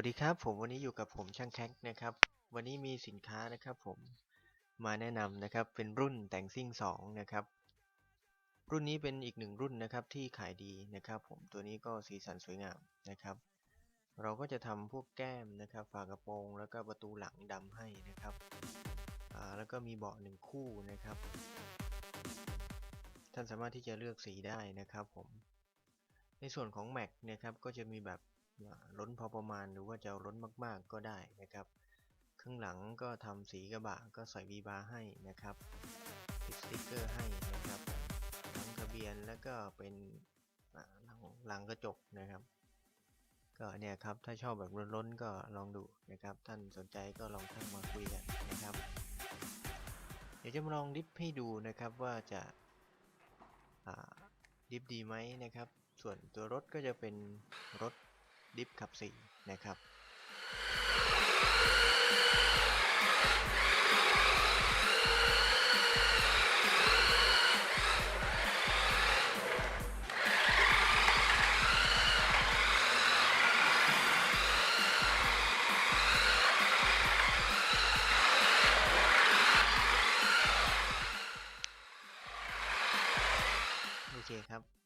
วัสดีครับผมวันนี้อยู่กับผมช่างแคกนะครับ วันนี้มีสินค้านะครับผมมาแนะนำนะครับเป็นรุ่นแต่งซิ่ง2นะครับ รุ่นนี้เป็นอีกหนึ่งรุ่นนะครับที่ขายดีนะครับผมตัวนี้ก็สีสันสวยงามนะครับ เราก็จะทำพวกแก้มนะครับ ฝากระโปรง แล้วก็ประตูหลังดำให้นะครับอ่าแล้วก็มีเบาะหนึ่งคู่นะครับ ท่านสามารถที่จะเลือกสีได้นะครับผมในส่วนของแม็กนะครับก็จะมีแบบ ล้นพอประมาณหรือว่าจะล้นมากๆก็ได้นะครับข้างหลังก็ทำสีกระบะก็ใส่วีบาร์ให้นะครับติดสติ๊กเกอร์ให้นะครับทั้งทะเบียนแล้วก็เป็นหลังหลังกระจกนะครับ ก็เนี่ยครับถ้าชอบแบบล้นๆก็ลองดูนะครับ ท่านสนใจก็ลองทักมาคุยกันนะครับ เดี๋ยวจะมาลองดิฟให้ดูนะครับว่าจะาดิฟดีไหมนะครับ ส่วนตัวรถก็จะเป็นรถ ดิฟขับสี่นะครับโอเคครับ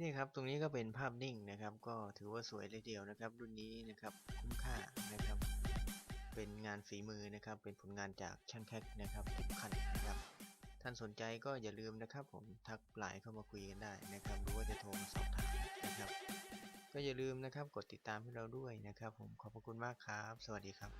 นี่ครับตรงนี้ก็เป็นภาพนิ่งนะครับ ก็ถือว่าสวยเลยเดียวนะครับ รุ่นนี้นะครับคุ้มค่านะครับ เป็นงานฝีมือนะครับ เป็นผลงานจากช่างแคกนะครับทุกคันนะครับท่านสนใจก็อย่าลืมนะครับ ผมทักไลน์เข้ามาคุยกันได้นะครับหรือว่าจะโทรมาสอบถามนะครับ ก็อย่าลืมนะครับกดติดตามให้เราด้วยนะครับ ผมขอบพระคุณมากครับ สวัสดีครับ